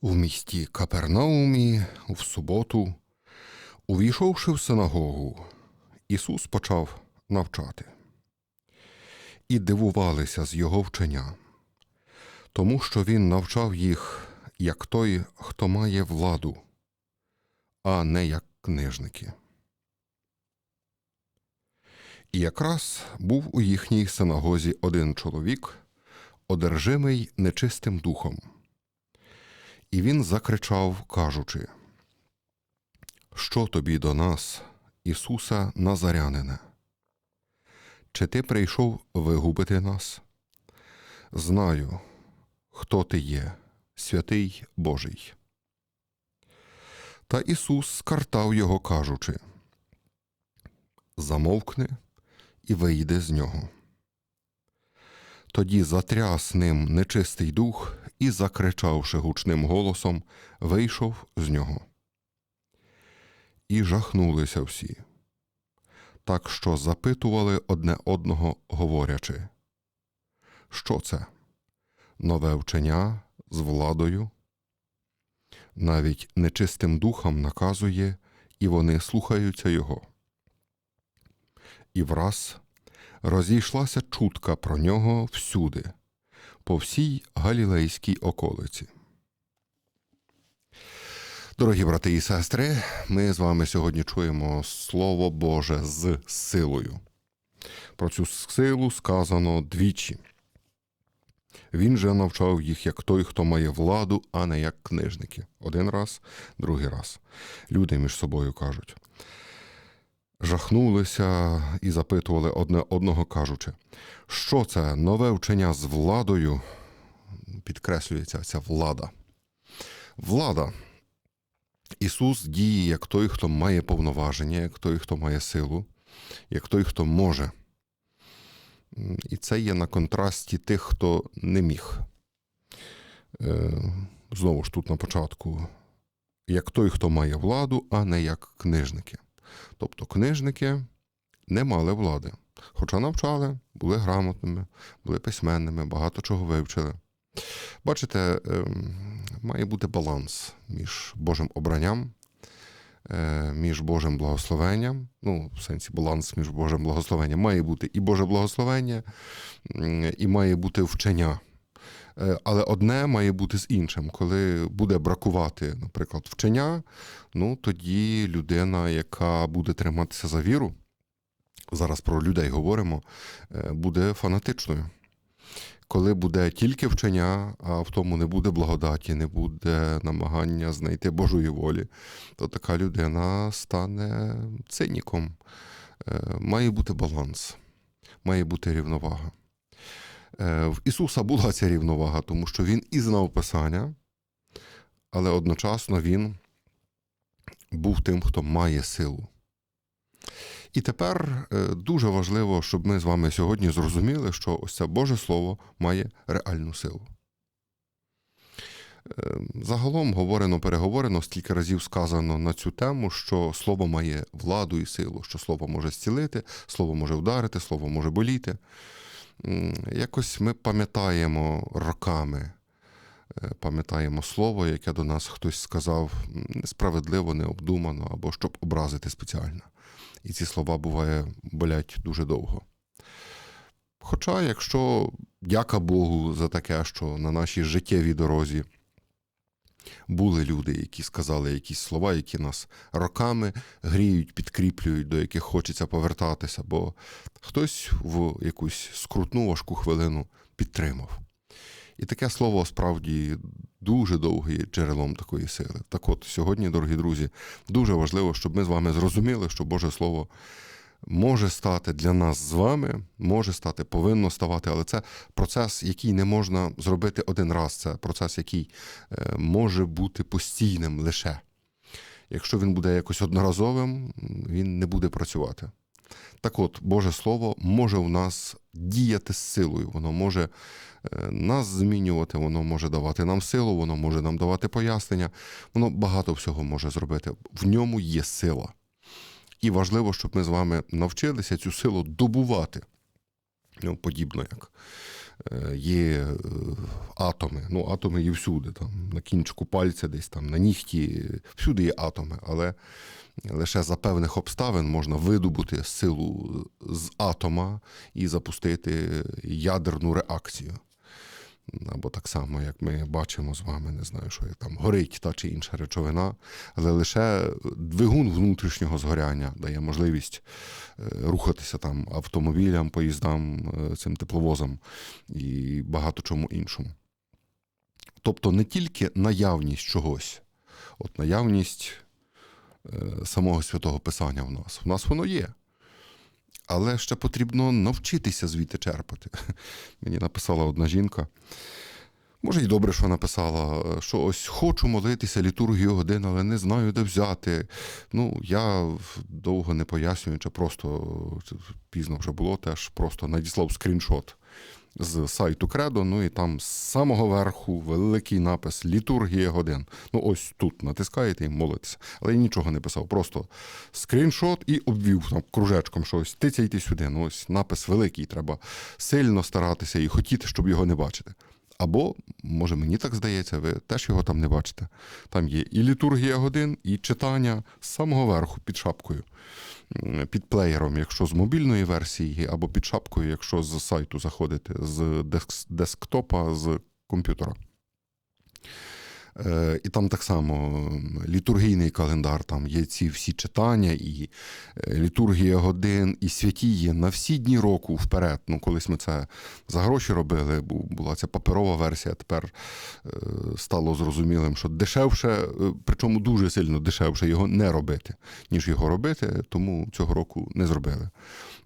В місті Капернаумі в суботу, увійшовши в синагогу, Ісус почав навчати. І дивувалися з Його вчення, тому що Він навчав їх, як той, хто має владу, а не як книжники. І якраз був у їхній синагозі один чоловік, одержимий нечистим духом. І він закричав, кажучи: Що тобі до нас, Ісуса Назарянине? Чи ти прийшов вигубити нас? Знаю, хто ти є, святий Божий. Та Ісус скартав його, кажучи: Замовкни і вийди з нього. Тоді затряс ним нечистий дух і, закричавши гучним голосом, вийшов з нього. І жахнулися всі, так що запитували одне одного, говорячи, що це? Нове вчення з владою? Навіть нечистим духом наказує, і вони слухаються його. І враз розійшлася чутка про нього всюди, по всій галілейській околиці. Дорогі брати і сестри, ми з вами сьогодні чуємо Слово Боже з силою. Про цю силу сказано двічі. Він же навчав їх як той, хто має владу, а не як книжники. Один раз, другий раз. Люди між собою кажуть жахнулися і запитували одне одного, кажучи, що це нове вчення з владою, підкреслюється ця влада. Влада. Ісус діє як той, хто має повноваження, як той, хто має силу, як той, хто може. І це є на контрасті тих, хто не міг. Е, знову ж тут на початку, як той, хто має владу, а не як книжники. Тобто книжники не мали влади, хоча навчали, були грамотними, були письменними, багато чого вивчили. Бачите, ем, має бути баланс між Божим обранням, е, між Божим благословенням. Ну, в сенсі баланс між Божим благословенням має бути і Боже благословення, і має бути вчення. Е, але одне має бути з іншим. Коли буде бракувати, наприклад, вчення, ну тоді людина, яка буде триматися за віру, зараз про людей говоримо, е, буде фанатичною. Коли буде тільки вчення, а в тому не буде благодаті, не буде намагання знайти Божої волі, то така людина стане циніком. Е, має бути баланс, має бути рівновага. Е, в Ісуса була ця рівновага, тому що Він і знав Писання, але одночасно Він був тим, хто має силу. І тепер е, дуже важливо, щоб ми з вами сьогодні зрозуміли, що ось це Боже Слово має реальну силу. Е, загалом говорено, переговорено, стільки разів сказано на цю тему, що слово має владу і силу, що слово може зцілити, слово може вдарити, слово може боліти якось ми пам'ятаємо роками, е, пам'ятаємо слово, яке до нас хтось сказав несправедливо, необдумано або щоб образити спеціально. І ці слова буває болять дуже довго. Хоча, якщо дяка Богу за таке, що на нашій життєвій дорозі були люди, які сказали якісь слова, які нас роками гріють, підкріплюють, до яких хочеться повертатися, бо хтось в якусь скрутну важку хвилину підтримав. І таке слово справді дуже довге є джерелом такої сили. Так от сьогодні, дорогі друзі, дуже важливо, щоб ми з вами зрозуміли, що Боже Слово може стати для нас з вами, може стати, повинно ставати, але це процес, який не можна зробити один раз. Це процес, який е, може бути постійним лише. Якщо він буде якось одноразовим, він не буде працювати. Так от, Боже Слово може у нас діяти з силою, воно може е, нас змінювати, воно може давати нам силу, воно може нам давати пояснення, воно багато всього може зробити. В ньому є сила. І важливо, щоб ми з вами навчилися цю силу добувати. Ну, Подібно як е, є е, атоми. Ну, атоми є всюди, там, на кінчику пальця, десь там, на нігті, всюди є атоми, але лише за певних обставин можна видобути силу з атома і запустити ядерну реакцію. Або так само, як ми бачимо з вами, не знаю, що там горить та чи інша речовина, але лише двигун внутрішнього згоряння дає можливість е, рухатися там автомобілям, поїздам, е, цим тепловозам і багато чому іншому. Тобто не тільки наявність чогось, от наявність е, самого святого Писання в нас. В нас воно є. Але ще потрібно навчитися звідти черпати. Мені написала одна жінка. Може, й добре, що написала, що ось хочу молитися літургію годин, але не знаю, де взяти. Ну, я довго не пояснюю, чи просто пізно вже було теж, просто надіслав скріншот з сайту Кредо, ну і там з самого верху великий напис Літургія годин. Ну, ось тут натискаєте і молитеся. Але я нічого не писав, просто скріншот і обвів там кружечком щось. Тицяйте сюди. Ну, ось напис великий, треба сильно старатися і хотіти, щоб його не бачити. Або, може, мені так здається, ви теж його там не бачите. Там є і літургія годин, і читання з самого верху під шапкою, під плеєром, якщо з мобільної версії, або під шапкою, якщо з сайту заходите, з деск- десктопа, з комп'ютера. Е, І там так само літургійний календар, там є ці всі читання, і е, літургія годин, і святі є на всі дні року вперед. Ну, колись ми це за гроші робили, бу- була ця паперова версія. Тепер е, стало зрозумілим, що дешевше, причому дуже сильно дешевше його не робити, ніж його робити, тому цього року не зробили.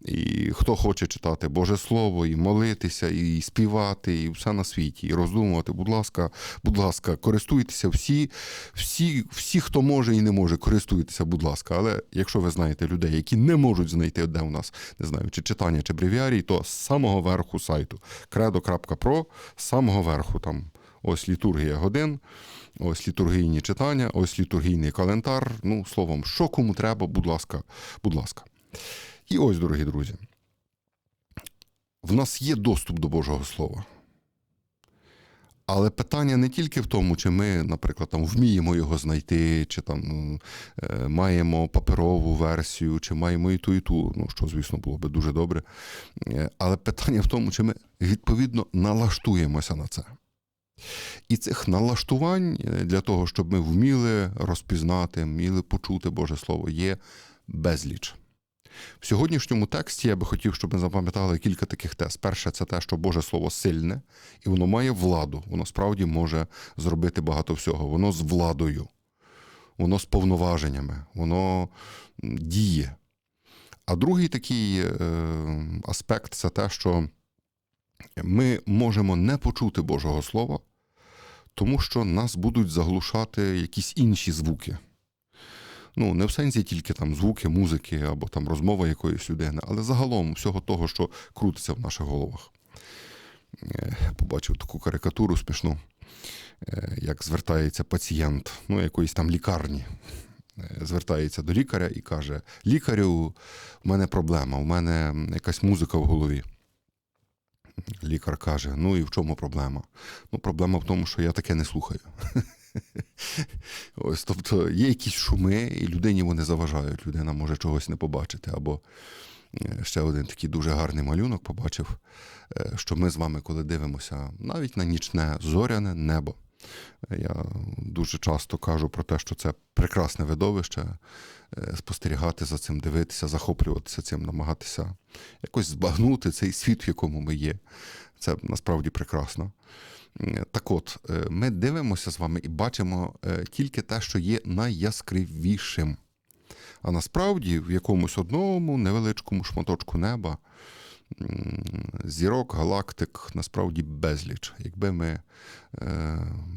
І хто хоче читати Боже Слово, і молитися, і співати, і все на світі, і роздумувати, будь ласка, будь ласка, користуйтеся всі, всі, всі, хто може і не може, користуйтеся, будь ласка. Але якщо ви знаєте людей, які не можуть знайти, де у нас не знаю, чи читання, чи бревіарій, то з самого верху сайту credo.pro, з самого верху там ось літургія годин. Ось літургійні читання, ось літургійний календар. Ну, словом, що кому треба, будь ласка, будь ласка. І ось, дорогі друзі, в нас є доступ до Божого Слова. Але питання не тільки в тому, чи ми, наприклад, там вміємо його знайти, чи там е, маємо паперову версію, чи маємо і ту, і ту, ну що, звісно, було би дуже добре. Е, Але питання в тому, чи ми відповідно налаштуємося на це. І цих налаштувань е, для того, щоб ми вміли розпізнати, вміли почути Боже Слово, є безліч. В сьогоднішньому тексті я би хотів, щоб ми запам'ятали кілька таких тез. Перше, це те, що Боже Слово сильне, і воно має владу. Воно справді може зробити багато всього. Воно з владою, воно з повноваженнями, воно діє. А другий такий е, аспект це те, що ми можемо не почути Божого Слова, тому що нас будуть заглушати якісь інші звуки. Ну, не в сенсі тільки там звуки, музики або там розмова якоїсь людини, але загалом всього того, що крутиться в наших головах. Е, Побачив таку карикатуру смішну, е, як звертається пацієнт, ну, якоїсь там лікарні. Е, Звертається до лікаря і каже: Лікарю, в мене проблема, у мене якась музика в голові. Лікар каже: Ну і в чому проблема? Ну, проблема в тому, що я таке не слухаю. Ось, тобто є якісь шуми, і людині вони заважають. Людина може чогось не побачити. Або е, ще один такий дуже гарний малюнок побачив, е, що ми з вами, коли дивимося навіть на нічне зоряне небо. е, Я дуже часто кажу про те, що це прекрасне видовище, спостерігати за цим, дивитися, захоплюватися цим, намагатися якось збагнути цей світ, в якому ми є. Це насправді прекрасно. Е, Так от, е, ми дивимося з вами і бачимо е, тільки те, що є найяскравішим. А насправді в якомусь одному невеличкому шматочку неба зірок, галактик насправді безліч. Якби ми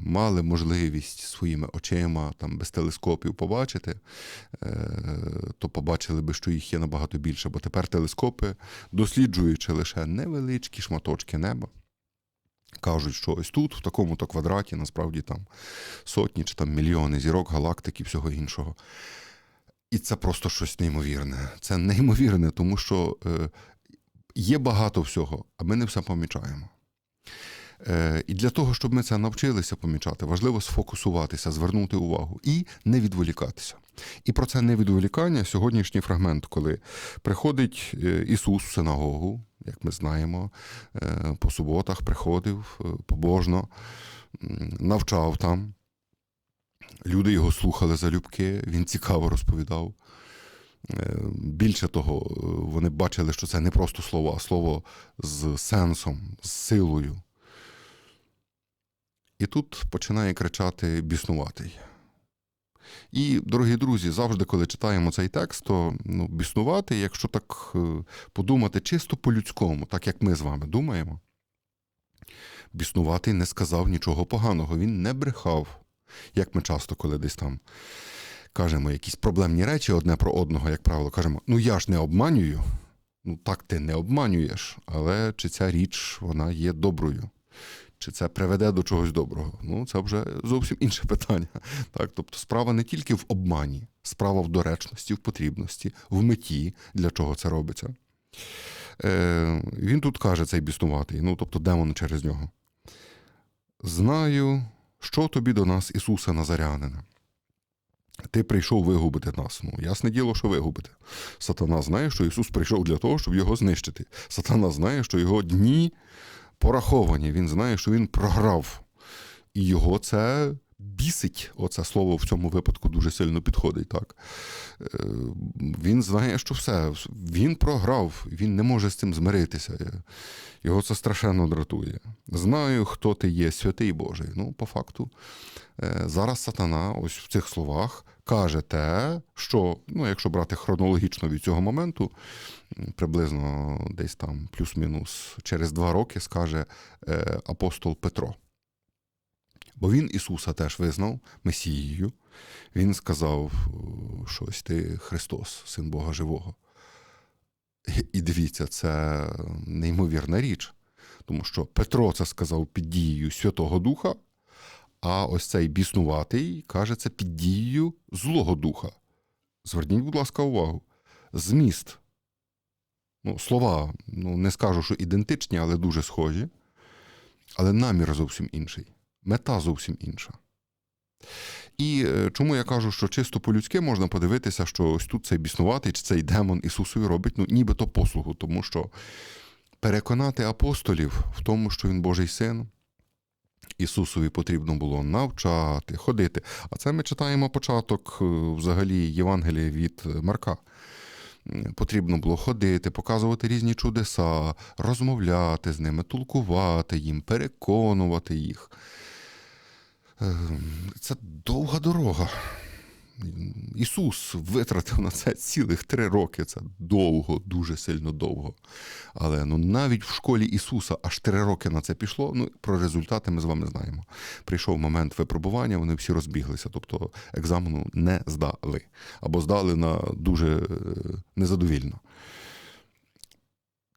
мали можливість своїми очима там, без телескопів побачити, то побачили би, що їх є набагато більше. Бо тепер телескопи, досліджуючи лише невеличкі шматочки неба, кажуть, що ось тут, в такому-то квадраті, насправді там сотні чи там мільйони зірок, галактик і всього іншого. І це просто щось неймовірне. Це неймовірне, тому що е, є багато всього, а ми не все помічаємо. Е, І для того, щоб ми це навчилися помічати, важливо сфокусуватися, звернути увагу і не відволікатися. І про це невідволікання сьогоднішній фрагмент, коли приходить е, Ісус в синагогу, як ми знаємо, е, по суботах приходив е, побожно, навчав там. Люди його слухали залюбки, він цікаво розповідав. Е, Більше того, вони бачили, що це не просто слово, а слово з сенсом, з силою. І тут починає кричати біснуватий. І, дорогі друзі, завжди, коли читаємо цей текст, то ну, біснувати, якщо так е, подумати чисто по-людському, так як ми з вами думаємо, біснуватий не сказав нічого поганого, він не брехав. Як ми часто, коли десь там кажемо якісь проблемні речі одне про одного, як правило, кажемо: ну я ж не обманюю. Ну так ти не обманюєш, але чи ця річ вона є доброю? Чи це приведе до чогось доброго? Ну, це вже зовсім інше питання. Так? Тобто справа не тільки в обмані, справа в доречності, в потрібності, в меті, для чого це робиться. Е, Він тут каже цей біснуватий, ну тобто демон через нього. Знаю, що тобі до нас, Ісуса Назарянина. Ти прийшов вигубити нас. Ну, ясне діло, що вигубити. Сатана знає, що Ісус прийшов для того, щоб його знищити. Сатана знає, що його дні пораховані. Він знає, що він програв. І його це бісить. Оце слово в цьому випадку дуже сильно підходить. Так? Е, Він знає, що все. Він програв, він не може з цим змиритися. Його це страшенно дратує. Знаю, хто ти є, святий Божий. Ну, по факту, е, зараз сатана, ось в цих словах, каже те, що, ну, якщо брати хронологічно від цього моменту, приблизно десь там плюс-мінус через два роки скаже е, апостол Петро. Бо він Ісуса теж визнав Месією. Він сказав, е, щось ти Христос, син Бога Живого. І дивіться, це неймовірна річ. Тому що Петро це сказав під дією Святого Духа, а ось цей біснуватий каже це під дією Злого Духа. Зверніть, будь ласка, увагу. Зміст. Ну, слова, ну, не скажу, що ідентичні, але дуже схожі. Але намір зовсім інший. Мета зовсім інша. І е, чому я кажу, що чисто по-людськи можна подивитися, що ось тут цей біснуватий чи цей демон Ісусові робить ну, нібито послугу, тому що переконати апостолів в тому, що він Божий син, Ісусові потрібно було навчати, ходити. А це ми читаємо початок е, взагалі Євангелія від Марка. Потрібно було ходити, показувати різні чудеса, розмовляти з ними, толкувати їм, переконувати їх. Ем, Це довга дорога. Ісус витратив на це цілих три роки. Це довго, дуже сильно довго. Але ну, навіть в школі Ісуса аж три роки на це пішло. Ну, про результати ми з вами знаємо. Прийшов момент випробування, вони всі розбіглися, тобто екзамену не здали. Або здали на дуже е, незадовільно.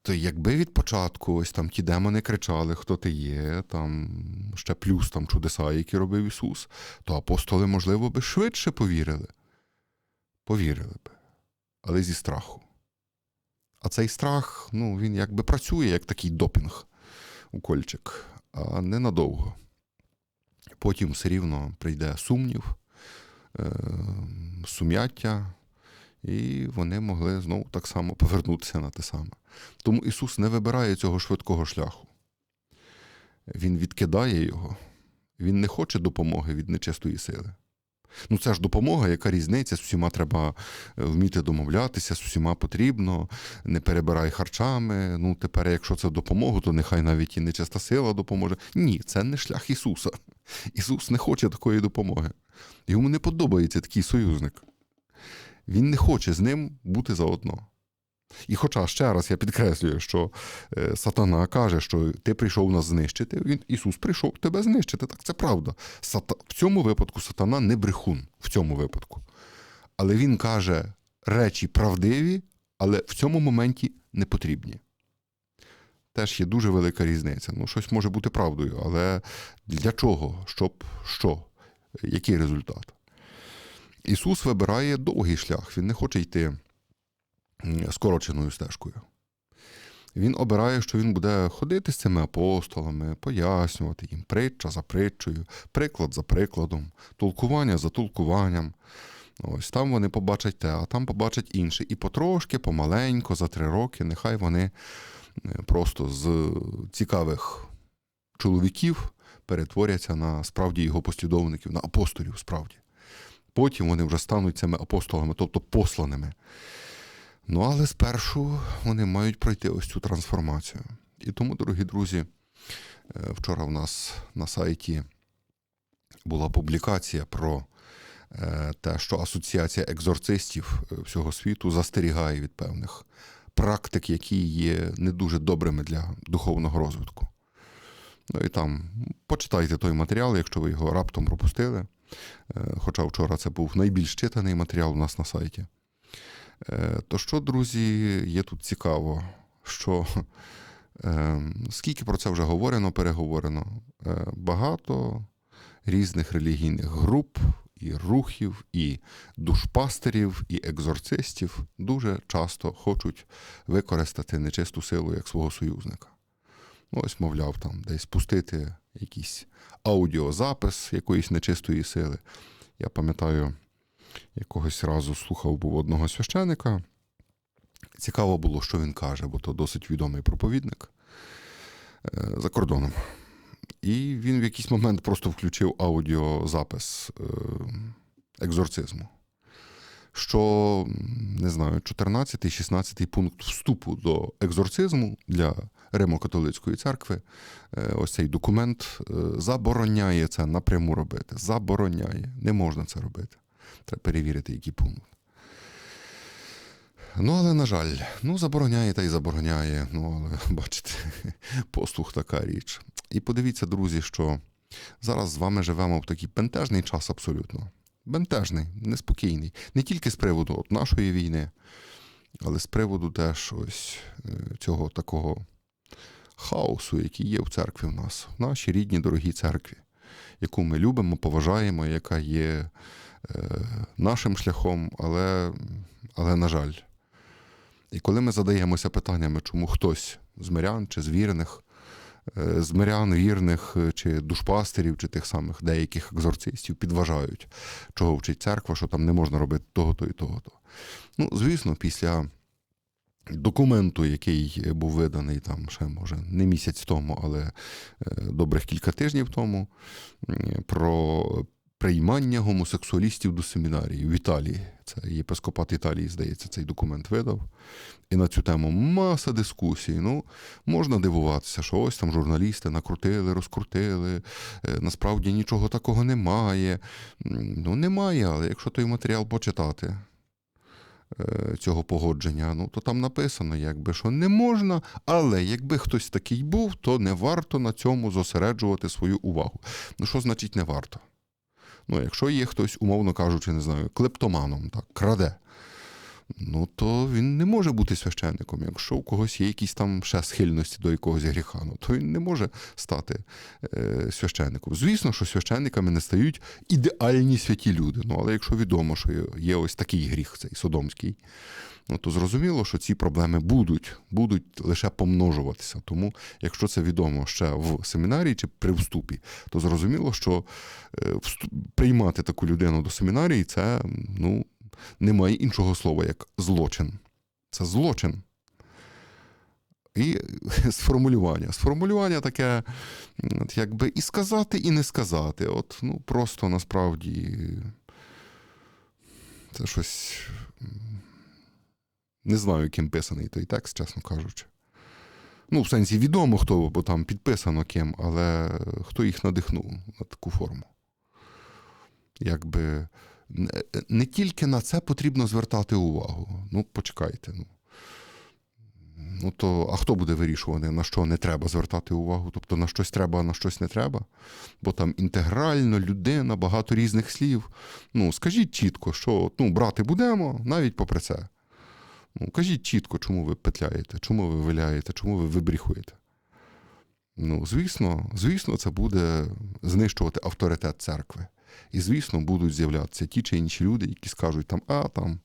То якби від початку ось там ті демони кричали, хто ти є, там ще плюс там чудеса, які робив Ісус, то апостоли, можливо, би швидше повірили. Повірили би, але зі страху. А цей страх, ну, він якби працює, як такий допінг, укольчик, а ненадовго. Потім все рівно прийде сумнів, е, сум'яття, і вони могли знову так само повернутися на те саме. Тому Ісус не вибирає цього швидкого шляху. Він відкидає його, Він не хоче допомоги від нечистої сили. Ну, це ж допомога, яка різниця, з всіма треба е, вміти домовлятися, з всіма потрібно, не перебирай харчами. Ну, тепер, якщо це допомога, то нехай навіть і нечиста сила допоможе. Ні, це не шлях Ісуса. Ісус не хоче такої допомоги. Йому не подобається такий союзник. Він не хоче з ним бути заодно. І хоча ще раз я підкреслюю, що е, сатана каже, що ти прийшов нас знищити, він Ісус прийшов тебе знищити. Так це правда. Сата... В цьому випадку сатана не брехун в цьому випадку. Але він каже речі правдиві, але в цьому моменті не потрібні. Теж є дуже велика різниця. Ну, щось може бути правдою, але для чого? Щоб що? Який результат? Ісус вибирає довгий шлях, Він не хоче йти скороченою стежкою. Він обирає, що він буде ходити з цими апостолами, пояснювати їм притча за притчею, приклад за прикладом, толкування за толкуванням. Ось там вони побачать те, а там побачать інше. І потрошки, помаленько, за три роки, нехай вони е, просто з цікавих чоловіків перетворяться на справді його послідовників, на апостолів справді. Потім вони вже стануть цими апостолами, тобто посланими. Ну, але спершу вони мають пройти ось цю трансформацію. І тому, дорогі друзі, е, вчора в нас на сайті була публікація про е, те, що Асоціація екзорцистів е, всього світу застерігає від певних практик, які є не дуже добрими для духовного розвитку. Ну і там почитайте той матеріал, якщо ви його раптом пропустили. Е, Хоча вчора це був найбільш читаний матеріал у нас на сайті. Е, То що, друзі, є тут цікаво, що е, скільки про це вже говорено, переговорено, багато різних релігійних груп, і рухів, і душпастерів, і екзорцистів дуже часто хочуть використати нечисту силу як свого союзника. Ну, ось, мовляв, там десь пустити якийсь аудіозапис якоїсь нечистої сили. Я пам'ятаю, якогось разу слухав був одного священика. Цікаво було, що він каже, бо то досить відомий проповідник е, за кордоном. І він в якийсь момент просто включив аудіозапис е, екзорцизму. Що, не знаю, 14-16 пункт вступу до екзорцизму для Римо-католицької церкви, е, ось цей документ е, забороняє це напряму робити. Забороняє. Не можна це робити. Треба перевірити, який пункт. Ну, але, на жаль, ну, забороняє та й забороняє. Ну, але бачите, послух така річ. І подивіться, друзі, що зараз з вами живемо в такий бентежний час абсолютно. Бентежний, неспокійний. Не тільки з приводу от нашої війни, але з приводу теж ось е, цього такого хаосу, який є в церкві в нас, в нашій рідній дорогій церкві, яку ми любимо, поважаємо, яка є е, нашим шляхом, але, але, на жаль. І коли ми задаємося питаннями, чому хтось з мирян чи з вірних, е, з мирян, вірних, е, чи душпастерів, чи тих самих деяких екзорцистів підважають, чого вчить церква, що там не можна робити того-то і того-то. Ну, звісно, після документу, який був виданий там ще, може, не місяць тому, але е, добрих кілька тижнів тому, про приймання гомосексуалістів до семінарії в Італії. Це єпископат Італії, здається, цей документ видав. І на цю тему маса дискусій. Ну, можна дивуватися, що ось там журналісти накрутили, розкрутили. е, Насправді нічого такого немає. Ну, немає, але якщо той матеріал почитати. е, Цього погодження, ну то там написано, якби що не можна, але якби хтось такий був, то не варто на цьому зосереджувати свою увагу. Ну що значить не варто? Ну, якщо є хтось, умовно кажучи, не знаю, клептоманом, так, краде, ну то він не може бути священником. Якщо у когось є якісь там ще схильності до якогось гріха, ну то він не може стати е, священником. Звісно, що священниками не стають ідеальні святі люди. Ну, але якщо відомо, що є- ось такий гріх, цей содомський, ну то зрозуміло, що ці проблеми будуть, будуть лише помножуватися. Тому, якщо це відомо ще в семінарії чи при вступі, то зрозуміло, що е, приймати таку людину до семінарії це ну, немає іншого слова, як злочин. Це злочин. І сформулювання. Сформулювання таке, от якби і сказати, і не сказати. От, ну, просто насправді це щось. Не знаю, ким писаний той текст, чесно кажучи. Ну, в сенсі відомо, хто, бо там підписано ким, але хто їх надихнув на таку форму. Якби не тільки на це потрібно звертати увагу. Ну, почекайте. Ну. Ну то, а хто буде вирішувати, на що не треба звертати увагу? Тобто на щось треба, а на щось не треба? Бо там інтегрально, людина, багато різних слів. Ну, скажіть чітко, що ну, брати будемо, навіть попри це. Ну, кажіть чітко, чому ви петляєте, чому ви виляєте, чому ви вибріхуєте. Ну, звісно, звісно, це буде знищувати авторитет церкви. І, звісно, будуть з'являтися ті чи інші люди, які скажуть там, а там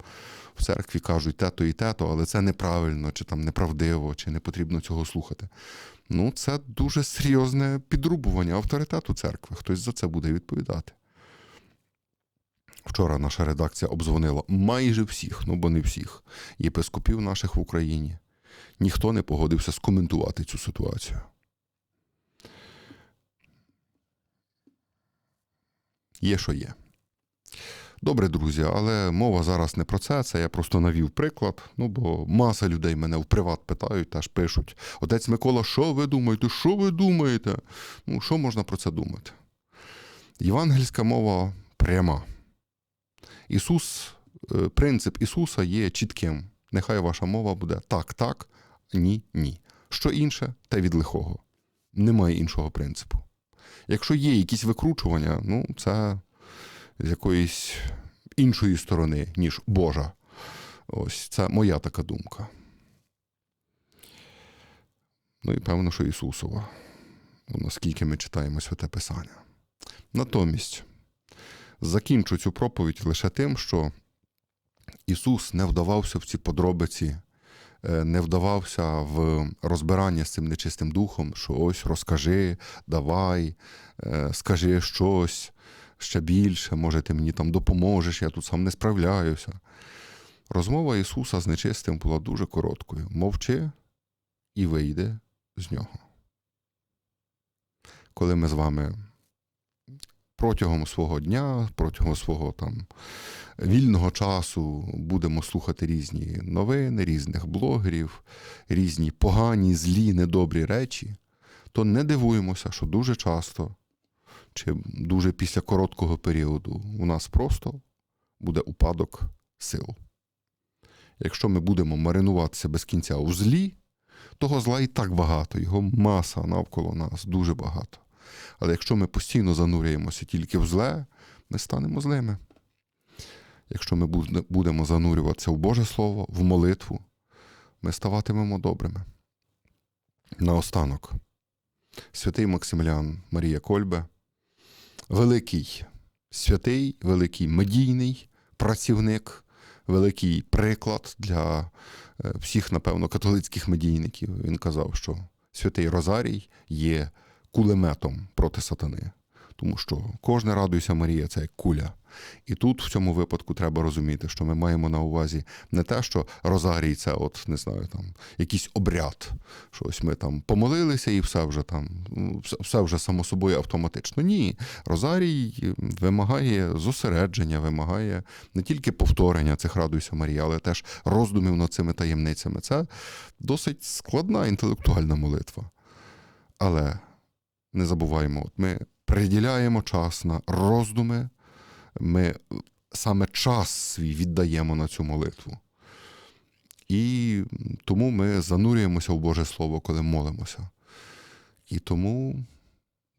в церкві кажуть те-то і те-то, але це неправильно, чи там неправдиво, чи не потрібно цього слухати. Ну, це дуже серйозне підрубування авторитету церкви. Хтось за це буде відповідати. Вчора наша редакція обдзвонила майже всіх, ну бо не всіх, єпископів наших в Україні. Ніхто не погодився скоментувати цю ситуацію. Є, що є. Добре, друзі, але мова зараз не про це. Це я просто навів приклад. Ну, бо маса людей мене в приват питають, теж пишуть: Отець Микола, що ви думаєте? Що ви думаєте? Ну, що можна про це думати? Євангельська мова пряма. Ісус, е, принцип Ісуса є чітким. Нехай ваша мова буде так, так, ні, ні. Що інше, те від лихого. Немає іншого принципу. Якщо є якісь викручування, ну це з якоїсь іншої сторони, ніж Божа. Ось це моя така думка. Ну і певно, що Ісусова, наскільки ми читаємо Святе Писання. Натомість закінчу цю проповідь лише тим, що Ісус не вдавався в ці подробиці, е, не вдавався в розбирання з цим нечистим духом, що ось розкажи, давай, е, скажи щось ще більше, може, ти мені там допоможеш, я тут сам не справляюся. Розмова Ісуса з нечистим була дуже короткою. Мовчи і вийди з нього. Коли ми з вами протягом свого дня, протягом свого там вільного часу будемо слухати різні новини, різних блогерів, різні погані, злі, недобрі речі, то не дивуємося, що дуже часто чи дуже після короткого періоду у нас просто буде упадок сил. Якщо ми будемо маринуватися без кінця у злі, того зла і так багато, його маса навколо нас дуже багато. Але якщо ми постійно занурюємося тільки в зле, ми станемо злими. Якщо ми будемо занурюватися в Боже Слово, в молитву, ми ставатимемо добрими. Наостанок, святий Максимілян Марія Кольбе, великий святий, великий медійний працівник, великий приклад для е, всіх, напевно, католицьких медійників. Він казав, що святий Розарій є кулеметом проти сатани. Тому що кожне радуйся Марія це як куля. І тут в цьому випадку треба розуміти, що ми маємо на увазі не те, що Розарій це, от не знаю, там якийсь обряд. що ось ми там помолилися, і все вже там, ну, все, вже само собою автоматично. Ні, Розарій вимагає зосередження, вимагає не тільки повторення цих радуйся Марія, але теж роздумів над цими таємницями. Це досить складна інтелектуальна молитва. Але не забуваємо, от ми приділяємо час на роздуми, ми саме час свій віддаємо на цю молитву. І тому ми занурюємося в Боже Слово, коли молимося. І тому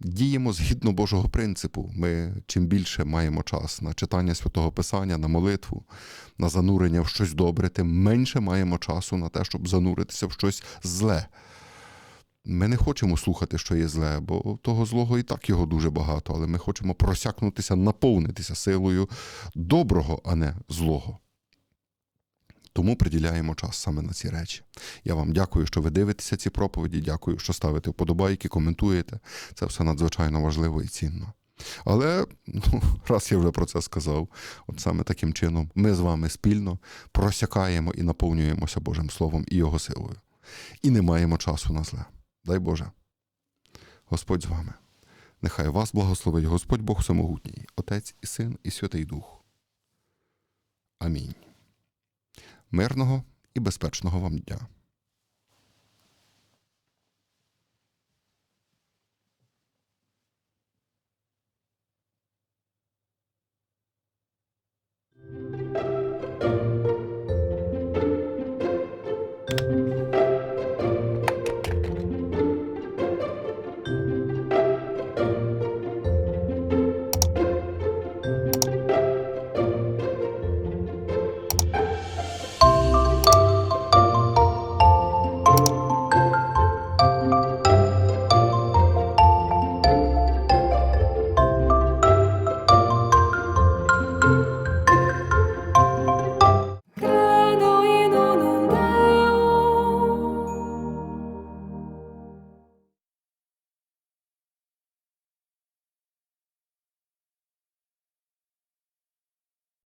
діємо згідно Божого принципу. Ми чим більше маємо час на читання святого Писання, на молитву, на занурення в щось добре, тим менше маємо часу на те, щоб зануритися в щось зле. Ми не хочемо слухати, що є зле, бо того злого і так його дуже багато, але ми хочемо просякнутися, наповнитися силою доброго, а не злого. Тому приділяємо час саме на ці речі. Я вам дякую, що ви дивитеся ці проповіді. Дякую, що ставите вподобайки, коментуєте. Це все надзвичайно важливо і цінно. Але ну, раз я вже про це сказав, от саме таким чином ми з вами спільно просякаємо і наповнюємося Божим Словом і Його силою. І не маємо часу на зле. Дай Боже. Господь з вами. Нехай вас благословить Господь Бог Самогутній, Отець і Син, і Святий Дух. Амінь. Мирного і безпечного вам дня.